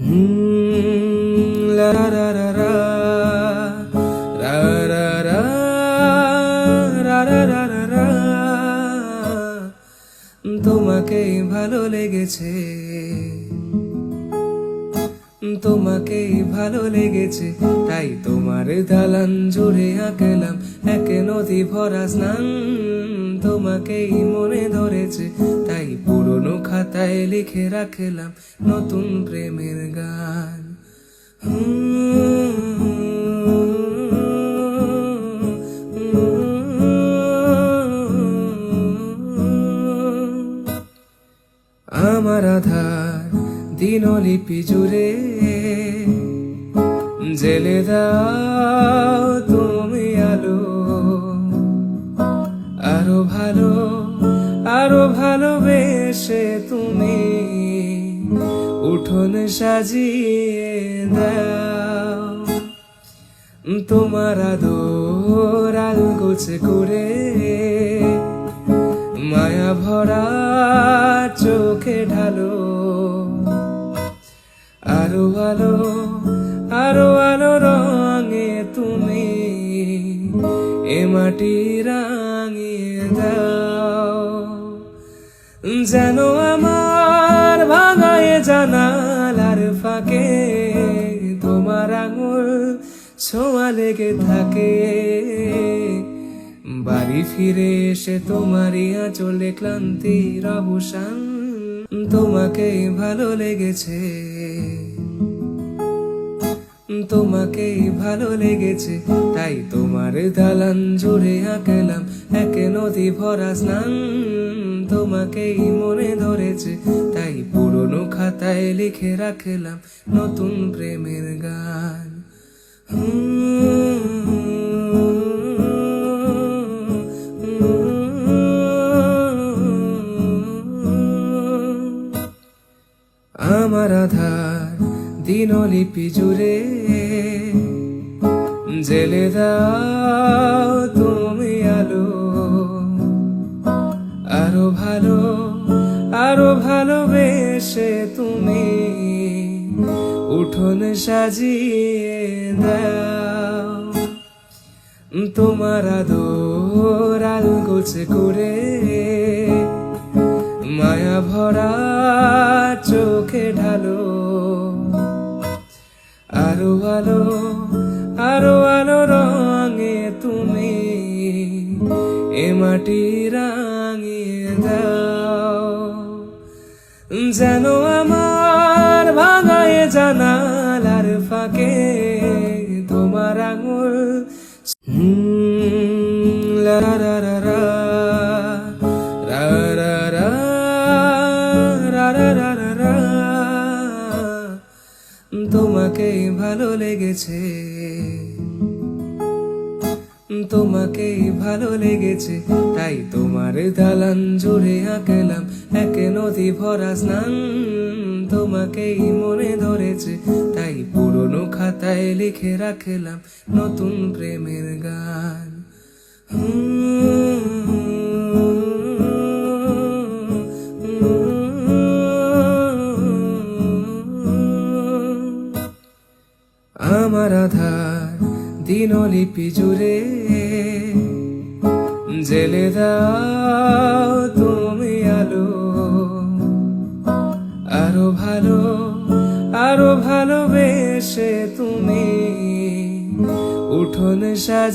রা রা রা রা রা রা তোমাকেই ভালো লেগেছে। তোমাকেই ভালো লেগেছে। তাই তোমার দালান জুড়ে আঁকলাম। এক নদী ভরা স্নান। তোমাকেই মনে ধরেছে, তাই পুরনো খাতায় লিখে রাখলাম নতুন প্রেমের গান। আমার আধার দিনলিপি জুড়ে, জেলে দাও ভালো আরও ভালোবেসে তুমি উঠোন সাজিয়ে দাও। তোমার আদর আল গোছে করে মায়া ভরা চোখে ঢালো। আরও আলো আরও আলো রঙে তুমি এ মাটি যেন আমার ভাঙায় জানালার ফাঁকে, তোমার আঙুল ছোঁয়া লেগে থাকে। বাড়ি ফিরে এসে তোমারই আঁচলে ক্লান্তির অবসান তোমাকে ভালো লেগেছে। তোমাকে ভালো লেগেছে, তাই তোমার দালান জুড়ে আঁকলাম, এক নদী ভরা স্নান। তোমাকেই মনে ধরেছে, তাই পুরনো খাতায় লিখে রাখলাম নতুন প্রেমের গান। আমার আধার দিনলিপি জুড়ে জেলে দাও তুমি আলো। আরও ভালো, আরও ভালোবেসে তুমি। উঠোন সাজিয়ে দাও। তোমার আদর আল গোছে করে। মায়া ভরা চোখে ঢালো। আরও আলো আরও আলো রঙে তুমি। এ মাটি রাঙিয়ে দাও যেন আমার ভাঙায় জানালার ফাঁকে তোমার আঙুল রা তোমাকে ভালো লেগেছে তোমাকে ভালো লেগেছে, তাই তোমার দালান জুড়ে আঁকলাম। এক নদী ভরা স্নান তোমাকেই মনে ধরেছে, তাই পুরনো খাতায় লিখে রাখলাম নতুন প্রেমের গান। আমার আধার দিনলিপি জুড়ে জেলে দাও তুমি আলো। আরও ভালো আরও ভালোবেসে তুমি উঠোন সাজ